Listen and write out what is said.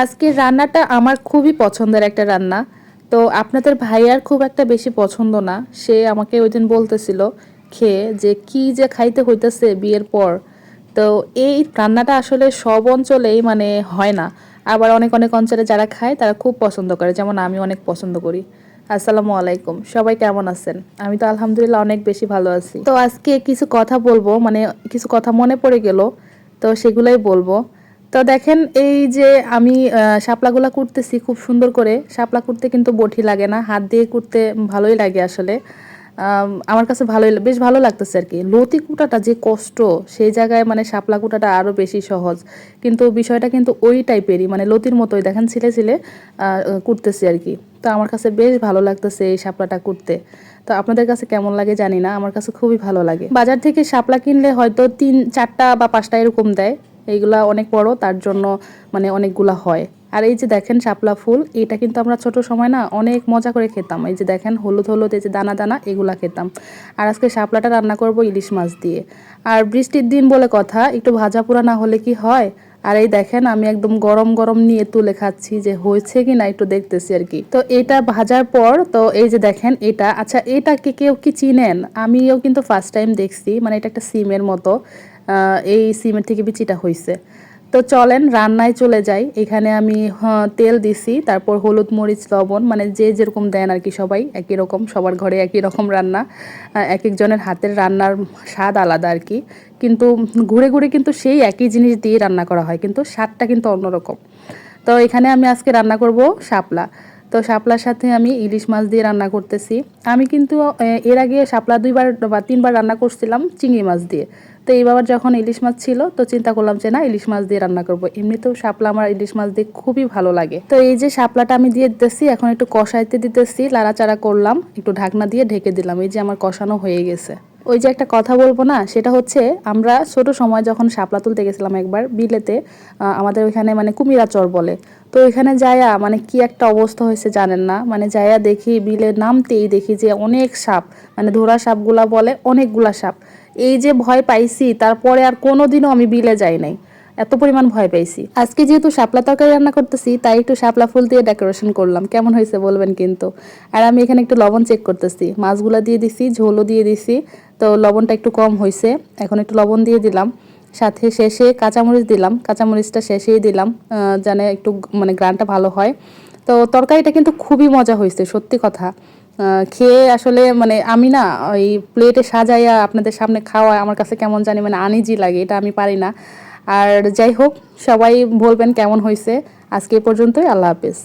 আজকের রান্নাটা আমার খুবই পছন্দের একটা রান্না। তো আপনাদের ভাইয়ার খুব একটা বেশি পছন্দ না। সে আমাকে ওই দিন বলতেছিল খেয়ে যে কি যে খাইতে হইতেছে বিয়ের পর। তো এই রান্নাটা আসলে সব অঞ্চলেই মানে হয় না। আবার অনেক অনেক অঞ্চলে যারা খায় তারা খুব পছন্দ করে, যেমন আমি অনেক পছন্দ করি। আসসালামু আলাইকুম, সবাই কেমন আছেন? আমি তো আলহামদুলিল্লাহ অনেক বেশি ভালো আছি। তো আজকে কিছু কথা বলব মানে কিছু কথা মনে পড়ে গেল, তো সেগুলোই বলব। তো দেখেন এই যে আমি শাপলাগুলা করতেছি খুব সুন্দর করে। শাপলা করতে কিন্তু বটি লাগে না হাত দিয়ে করতে ভালোই লাগে আসলে। আমার কাছে ভালোই বেশ ভালো লাগতেছে আর কি লতি কুটাটা যে কষ্ট সেই জায়গায় মানে শাপলা কুটাটা আরও বেশি সহজ। কিন্তু বিষয়টা কিন্তু ওই টাইপেরই মানে লতির মতোই। দেখেন ছিলে ছিলে আহ, করতেছি আর কি তো আমার কাছে বেশ ভালো লাগতেছে এই শাপলাটা করতে তো আপনাদের কাছে কেমন লাগে জানি না আমার কাছে খুবই ভালো লাগে। বাজার থেকে শাপলা কিনলে হয়তো তিন চারটা বা পাঁচটা এরকম দেয়। এইগুলা অনেক বড়, তার জন্য মানে অনেকগুলা হয়। আর এই যে দেখেন শাপলা ফুল, এটা কিন্তু আমরা ছোট সময় না অনেক মজা করে খেতাম। এই যে দেখেন হলুদ হলুদ, এই যে দানা দানা, এগুলা খেতাম। আর আজকে শাপলাটা রান্না করব ইলিশ মাছ দিয়ে। আর বৃষ্টির দিন বলে কথা, একটু ভাজা পোড়া না হলে কি হয়? আর এই দেখেন আমি একদম গরম গরম নিয়ে তুলে খাচ্ছি যে হয়েছে কি না একটু দেখতেছি আর কি। তো এটা ভাজার পর, তো এই যে দেখেন এটা আচ্ছা এটাকে কেউ কি চিনেন? আমিও কিন্তু ফার্স্ট টাইম দেখছি মানে এটা একটা সিমের মতো। এই সিমের থেকে বিচিটা হয়েছে তো চলেন রান্নায় চলে যাই। এখানে আমি হ্যাঁ, তেল দিছি তারপর হলুদ মরিচ লবণ মানে যে যেরকম দেন আর কি সবাই একই রকম সবার ঘরে একই রকম রান্না। এক একজনের হাতের রান্নার স্বাদ আলাদা আর কি। কিন্তু ঘুরে ঘুরে কিন্তু সেই একই জিনিস দিয়ে রান্না করা হয় কিন্তু স্বাদটা কিন্তু অন্যরকম। তো এখানে আমি আজকে রান্না করব শাপলা। তো শাপলার সাথে আমি ইলিশ মাছ দিয়ে রান্না করতেছি। আমি কিন্তু এর আগে শাপলা দুইবার বা তিনবার রান্না করছিলাম চিংড়ি মাছ দিয়ে। তো এইবার যখন ইলিশ মাছ ছিল, তো চিন্তা করলাম যে না, ইলিশ মাছ দিয়ে রান্না করব। এমনিতেও শাপলা আমার ইলিশ মাছ দিয়ে খুবই ভালো লাগে। তো এই যে শাপলাটা আমি দিয়ে দিতেছি, এখন একটু কষাইতে দিতেছি, লাড়াচাড়া করলাম, একটু ঢাকনা দিয়ে ঢেকে দিলাম। এই যে আমার কষানো হয়ে গেছে। ওই যে একটা কথা বলব না, সেটা হচ্ছে আমরা ছোট সময় যখন শাপলা তুলতে গেছিলাম একবার বিলেতে আমাদের ওইখানে মানে কুমিরা চর বলে। তো ওইখানে যায়া মানে কি একটা অবস্থা হয়েছে জানেন না? মানে যায়া দেখি বিলে নামতেই দেখি যে অনেক সাপ মানে ধরা সাপগুলা বলে অনেকগুলা সাপ। এই যে ভয় পাইছি, তারপরে আর কোনো দিনও আমি বিলে যাই নাই। এত পরিমাণ ভয় পাইছি। আজকে যেহেতু শাপলা তরকারি রান্না করতেছি, তাই একটু শাপলা ফুল দিয়ে ডেকোরেশন করলাম। কেমন হয়েছে বলবেন কিন্তু। আর আমি এখানে একটু লবণ চেক করতেছি। মাছগুলা দিয়ে দিছি, ঝোলও দিয়ে দিছি। তো লবণটা একটু কম হয়েছে এখন একটু লবণ দিয়ে দিলাম। সাথে শেষে কাঁচামরিচ দিলাম। কাঁচামরিচটা শেষেই দিলাম যেন একটু মানে গ্রানটা ভালো হয়। তো তরকারিটা কিন্তু খুবই মজা হয়েছে সত্যি কথা। খেয়ে আসলে মানে আমি না ওই প্লেটে সাজাইয়া আপনাদের সামনে খাওয়া আমার কাছে কেমন জানি মানে আনিজি লাগে, এটা আমি পারি না। আর যাই হোক সবাই বলবেন কেমন হয়েছে। আজকে পর্যন্তই আল্লাহ হাফেজ।